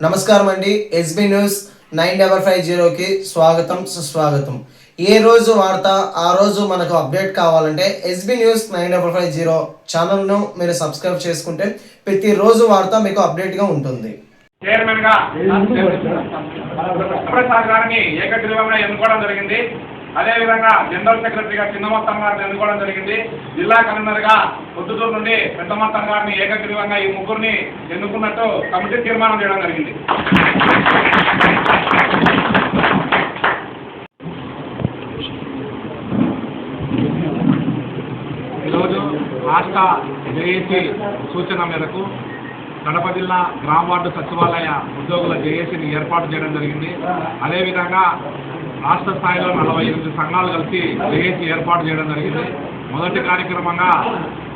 నమస్కారం అండి SB news nine double five జీరోకి స్వాగతం సుస్వాగతం. ఏ రోజు వార్త ఆ రోజు మనకు అప్డేట్ కావాలంటే SB news nine double five zero ఛానల్ను మీరు సబ్స్క్రైబ్ చేసుకుంటే ప్రతిరోజు వార్త మీకు అప్డేట్గా ఉంటుంది. చైర్మన్గా గారిని ఏకగ్రీవంగా ఎన్నుకోవడం జరిగింది. అదేవిధంగా జనరల్ సెక్రటరీగా చిన్న మొత్తం గారిని ఎన్నుకోవడం జరిగింది. జిల్లా కన్వీనర్ పొద్దుటూరు నుండి పెద్ద మొత్తం గారిని ఏకగ్రీవంగా ఈ ముగ్గురిని ఎన్నుకున్నట్టు కమిటీ తీర్మానం చేయడం జరిగింది. ఈరోజు రాష్ట్ర జేఏసీ సూచన మేరకు కడప జిల్లా గ్రామ వార్డు సచివాలయ ఉద్యోగుల జేఏసీని ఏర్పాటు చేయడం జరిగింది. అదేవిధంగా రాష్ట్ర స్థాయిలో నలభై ఎనిమిది సంఘాలు కలిసి జేఏసీ ఏర్పాటు చేయడం జరిగింది. మొదటి కార్యక్రమంగా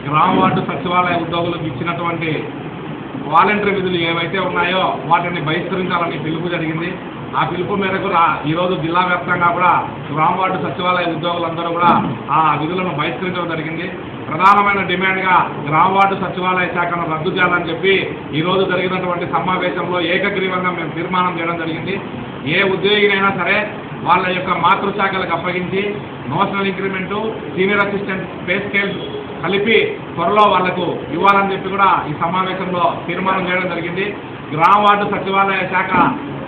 గ్రామ వార్డు సచివాలయ ఉద్యోగులకు ఇచ్చినటువంటి వాలంటరీ విధులు ఏవైతే ఉన్నాయో వాటిని బహిష్కరించాలని పిలుపు జరిగింది. ఆ పిలుపు మేరకు రా- ఈరోజు జిల్లా వ్యాప్తంగా కూడా గ్రామ వార్డు సచివాలయ ఉద్యోగులందరూ కూడా ఆ విధులను బహిష్కరించడం జరిగింది. ప్రధానమైన డిమాండ్గా గ్రామ వార్డు సచివాలయ శాఖను రద్దు చేయాలని చెప్పి ఈరోజు జరిగినటువంటి సమావేశంలో ఏకగ్రీవంగా మేము తీర్మానం చేయడం జరిగింది. ఏ ఉద్యోగినైనా సరే వాళ్ళ యొక్క మాతృశాఖలకు అప్పగించి notional increment senior assistant pay scale కలిపి త్వరలో వాళ్ళకు ఇవ్వాలని చెప్పి కూడా ఈ సమావేశంలో తీర్మానం చేయడం జరిగింది. గ్రామ వార్డు సచివాలయ శాఖ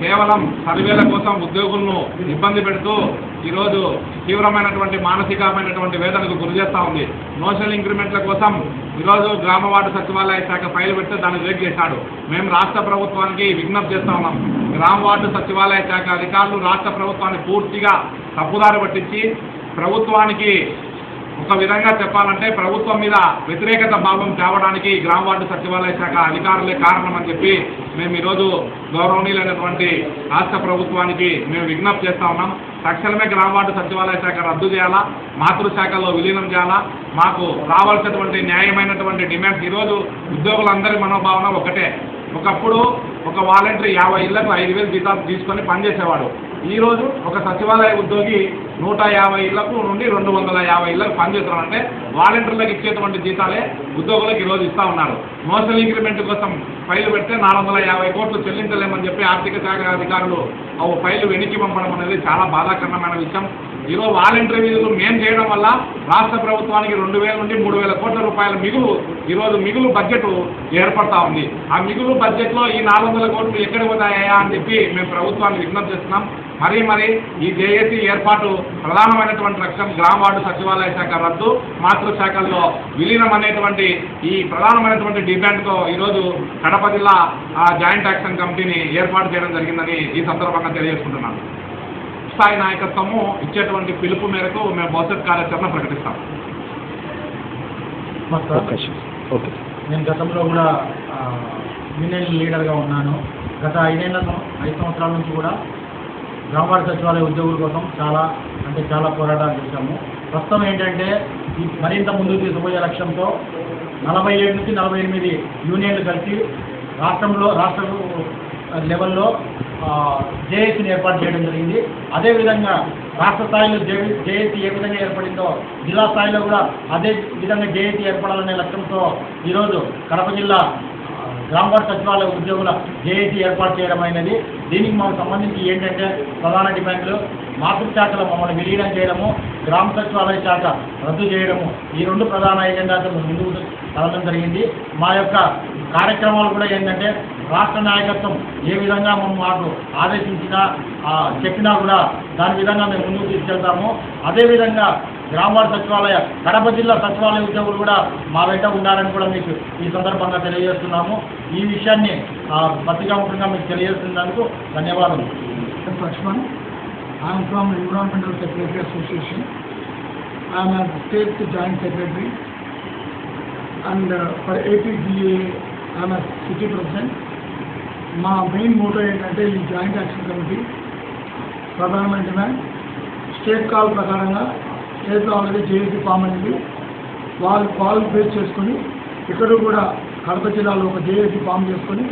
కేవలం సర్వేల కోసం ఉద్యోగులను ఇబ్బంది పెడుతూ ఈరోజు తీవ్రమైనటువంటి మానసికమైనటువంటి వేదనకు గురి చేస్తూ ఉంది. నోషనల్ ఇంక్రిమెంట్ల కోసం ఈరోజు గ్రామ వార్డు సచివాలయ శాఖ ఫైల్ పెడితే దాన్ని రిజెక్ట్ చేశాడు. మేము రాష్ట్ర ప్రభుత్వానికి విజ్ఞప్తి చేస్తా ఉన్నాం. గ్రామ వార్డు సచివాలయ శాఖ అధికారులు రాష్ట్ర ప్రభుత్వాన్ని పూర్తిగా తప్పుదారి పట్టించి ప్రభుత్వానికి ఒక విధంగా చెప్పాలంటే ప్రభుత్వం మీద వ్యతిరేకత భావం తేవడానికి గ్రామ వార్డు సచివాలయ శాఖ అధికారులే కారణమని చెప్పి మేము ఈరోజు గౌరవనీయులైనటువంటి రాష్ట్ర ప్రభుత్వానికి మేము విజ్ఞప్తి చేస్తా ఉన్నాం. తక్షణమే గ్రామ వార్డు సచివాలయ శాఖ రద్దు చేయాలా? మాతృశాఖలో విలీనం చేయాలా? మాకు రావాల్సినటువంటి న్యాయమైనటువంటి డిమాండ్స్ ఈరోజు ఉద్యోగులందరి మనోభావన ఒకటే. ఒకప్పుడు ఒక వాలంటరీ యాభై ఇళ్ళకు ఐదు వేలు జీతాలు తీసుకొని పనిచేసేవాడు ఈ రోజు ఒక సచివాలయ ఉద్యోగి నూట యాభై ఇళ్ళకు నుండి రెండు వందల యాభై ఇళ్ళకు పనిచేస్తున్నారంటే వాలంటీర్లకు ఇచ్చేటువంటి జీతాలే ఉద్యోగులకు ఈరోజు ఇస్తా ఉన్నారు. మోసల్ ఇంక్రిమెంట్ కోసం ఫైలు పెడితే నాలుగు యాభై కోట్లు చెల్లించలేమని చెప్పి ఆర్థిక శాఖ అధికారులు ఆ ఫైలు వెనక్కి పంపడం అనేది చాలా బాధాకరమైన విషయం. ఈరోజు వాలంటీర్లు మేము చేయడం వల్ల రాష్ట్ర ప్రభుత్వానికి రెండు వేల నుండి మూడు వేల కోట్ల రూపాయల మిగులు ఈరోజు మిగులు బడ్జెట్ ఏర్పడతా ఉంది. ఆ మిగులు బడ్జెట్లో ఈ నాలుగు వందల కోట్లు ఎక్కడ పోతాయా అని చెప్పి మేము ప్రభుత్వాన్ని విజ్ఞప్తి చేస్తున్నాం. మరీ మరి ఈ జేఏసీ ఏర్పాటు ప్రధానమైనటువంటి లక్ష్యం గ్రామ వార్డు సచివాలయ శాఖ రద్దు మాతృశాఖల్లో విలీనం అనేటువంటి ఈ ప్రధానమైనటువంటి డిమాండ్తో ఈరోజు కడప జిల్లా ఆ జాయింట్ యాక్షన్ కమిటీని ఏర్పాటు చేయడం జరిగిందని ఈ సందర్భంగా తెలియజేసుకుంటున్నాను. స్థాయి నాయకత్వము ఇచ్చేటువంటి పిలుపు మేరకు మేము భవిష్యత్ కార్యాచరణ ప్రకటిస్తాం. Okay okay. నేను గతంలో కూడా ఆ, యూనియన్ లీడర్గా ఉన్నాను. గత ఐదేళ్ళ ఐదు సంవత్సరాల నుంచి కూడా గ్రామవార్డు సచివాలయ ఉద్యోగుల కోసం చాలా అంటే చాలా పోరాటాలు చేశాము. ప్రస్తుతం ఏంటంటే మరింత ముందుకు తీసుకుపోయే లక్ష్యంతో నలభై ఏడు నుంచి నలభై ఎనిమిది యూనియన్లు కలిసి రాష్ట్రంలో రాష్ట్ర లెవెల్లో జేఏసీని ఏర్పాటు చేయడం జరిగింది. అదేవిధంగా రాష్ట్ర స్థాయిలో జే జేఏసీ ఏ విధంగా ఏర్పడిందో జిల్లా స్థాయిలో కూడా అదే విధంగా జేఏసీ ఏర్పడాలనే లక్ష్యంతో ఈరోజు కడప జిల్లా గ్రామ సచివాలయ ఉద్యోగుల జేఏసీ ఏర్పాటు చేయడం అయినది. దీనికి మాకు సంబంధించి ఏంటంటే ప్రధాన డిమాండ్లు మాతృశాఖలో మమ్మల్ని విలీనం చేయడము గ్రామ సచివాలయ శాఖ రద్దు చేయడము ఈ రెండు ప్రధాన ఎజెండాతో ముందు ముందుకు కలవడం జరిగింది. మా యొక్క కార్యక్రమాలు కూడా ఏంటంటే రాష్ట్ర నాయకత్వం ఏ విధంగా మేము మాకు ఆదేశించినా చెప్పినా కూడా దాని విధంగా మేము ముందుకు తీసుకెళ్తాము. అదేవిధంగా గ్రామాల సచివాలయ కడప జిల్లా సచివాలయ ఉద్యోగులు కూడా మా వెంట ఉన్నారని కూడా మీకు ఈ సందర్భంగా తెలియజేస్తున్నాము. ఈ విషయాన్ని పత్రికాముఖంగా మీకు తెలియజేస్తున్నందుకు ధన్యవాదాలు Laxman I am from Environmental Secretary Association. I am and for APGA And uh, for APGA, మా మెయిన్ మోటో ఏంటంటే ఈ జాయింట్ యాక్షన్ కమిటీ ప్రధానమైన డిమాండ్ స్టేట్ కాల్ ప్రకారంగా స్టేట్లో ఆల్రెడీ జేఏసీ ఫామ్ అయింది. వాళ్ళు కాల్ బేస్ చేసుకొని ఇక్కడ కూడా కడప జిల్లాలో ఒక జేఏసీ ఫామ్ చేసుకొని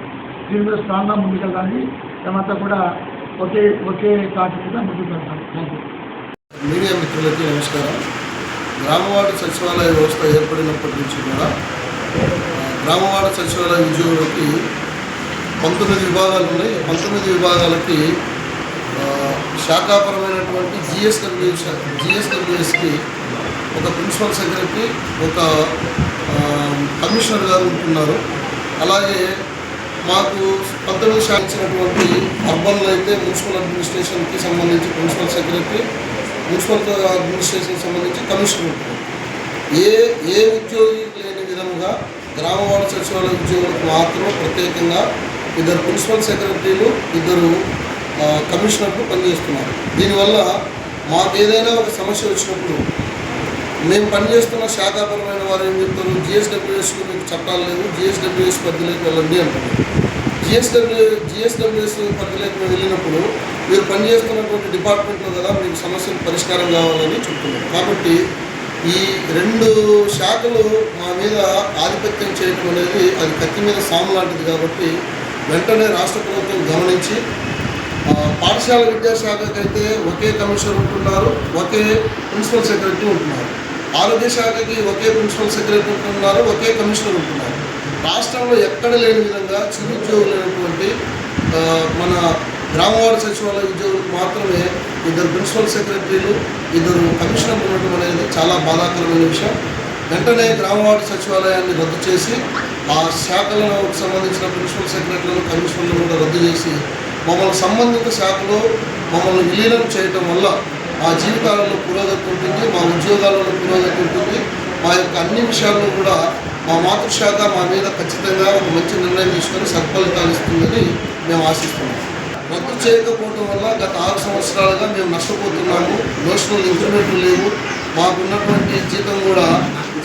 దీని మీద స్ట్రాంగ్గా ముందుకెళ్ళడానికి మేమంతా కూడా ఒకే ఒకే కాటి మీద ముందుకు వెళ్తాం. థ్యాంక్ యూ మీడియా మిత్రులకి నమస్కారం. గ్రామవాడ సచివాలయ వ్యవస్థ ఏర్పడినప్పటి నుంచి కూడా గ్రామవాడ సచివాలయ ఉద్యోగులకి పంతొమ్మిది విభాగాలు ఉన్నాయి. పంతొమ్మిది విభాగాలకి శాఖాపరమైనటువంటి జిఎస్డబ్ల్యూఎస్ జిఎస్డబ్ల్యూఎస్కి ఒక ప్రిన్సిపల్ సెక్రటరీ ఒక కమిషనర్ గారు ఉంటున్నారు. అలాగే మాకు పంతొమ్మిది శాఖ ఇచ్చినటువంటి అర్బన్లో అయితే మున్సిపల్ అడ్మినిస్ట్రేషన్కి సంబంధించి ప్రిన్సిపల్ సెక్రటరీ మున్సిపల్ అడ్మినిస్ట్రేషన్ సంబంధించి కమిషన్ ఉంటుంది ఏ ఏ ఉద్యోగి లేని విధంగా గ్రామ వార్డు సచివాలయ ఉద్యోగులకు మాత్రం ప్రత్యేకంగా ఇద్దరు ప్రిన్సిపల్ సెక్రటరీలు ఇద్దరు కమిషనర్లు పనిచేస్తున్నారు. దీనివల్ల మాకు ఏదైనా ఒక సమస్య వచ్చినప్పుడు మేము పనిచేస్తున్న శాఖాపరమైన వారు ఏం చెప్తారు? జిఎస్డబ్ల్యూఎస్ మీకు చట్టాలు లేవు జిఎస్డబ్ల్యూఎస్ పరిధిలోకి వెళ్ళండి అంటున్నారు. జిఎస్డబ్ల్యూ జిఎస్డబ్ల్యూఎస్ పరిధిలోకి వెళ్ళినప్పుడు మీరు పనిచేస్తున్నటువంటి డిపార్ట్మెంట్లో కదా మీకు సమస్యలు పరిష్కారం కావాలని చెప్తున్నారు కాబట్టి ఈ రెండు శాఖలు మా మీద ఆధిపత్యం చేయడం అనేది అది కత్తి మీద సాము లాంటిది కాబట్టి వెంటనే రాష్ట్ర ప్రభుత్వం గమనించి పాఠశాల పాఠశాల విద్యాశాఖకైతే ఒకే కమిషనర్ ఉంటున్నారు ఒకే ప్రిన్సిపల్ సెక్రటరీ ఉంటున్నారు. ఆరోగ్య శాఖకి ఒకే ప్రిన్సిపల్ సెక్రటరీ ఉంటున్నారు ఒకే కమిషనర్ ఉంటున్నారు. రాష్ట్రంలో ఎక్కడ లేని విధంగా చిరుద్యోగులైనటువంటి అయినటువంటి మన గ్రామవారి సచివాలయ ఉద్యోగులకు మాత్రమే ఇద్దరు ప్రిన్సిపల్ సెక్రటరీలు ఇద్దరు కమిషనర్లు ఉండటం అనేది చాలా బాధాకరమైన విషయం. వెంటనే గ్రామవార్డు సచివాలయాన్ని రద్దు చేసి ఆ శాఖలకు సంబంధించిన ప్రిన్సిపల్ సెక్రటరీలను కమిషనర్లను కూడా రద్దు చేసి మమ్మల్ని సంబంధిత శాఖలో మమ్మల్ని విలీనం చేయటం వల్ల మా జీవితాలలో పురోగతి ఉంటుంది మా ఉద్యోగాలలో పురోగతి ఉంటుంది. మా యొక్క అన్ని విషయాల్లో కూడా మా మాతృశాఖ మా మీద ఖచ్చితంగా ఒక మంచి నిర్ణయం తీసుకొని సత్ఫలితాలు ఇస్తుందని మేము ఆశిస్తున్నాం. రద్దు చేయకపోవడం వల్ల గత ఆరు సంవత్సరాలుగా మేము నష్టపోతున్నాము నోషనల్ ఇంక్రిమెంట్లు లేవు. మాకున్నటువంటి జీతం కూడా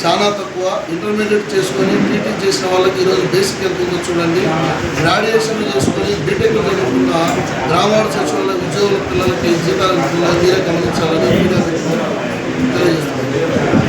చాలా తక్కువ. ఇంటర్మీడియట్ చేసుకొని బీటెక్ చేసిన వాళ్ళకి ఈరోజు బేసిక్ ఎంత ఉందో చూడండి. గ్రాడ్యుయేషన్ చేసుకొని బీటెక్ చదువుకున్న గ్రామాల సచివాలయ ఉద్యోగుల పిల్లలకి జీతాలు మీరే గమనించాలని మీడియా తెలియజేస్తున్నాను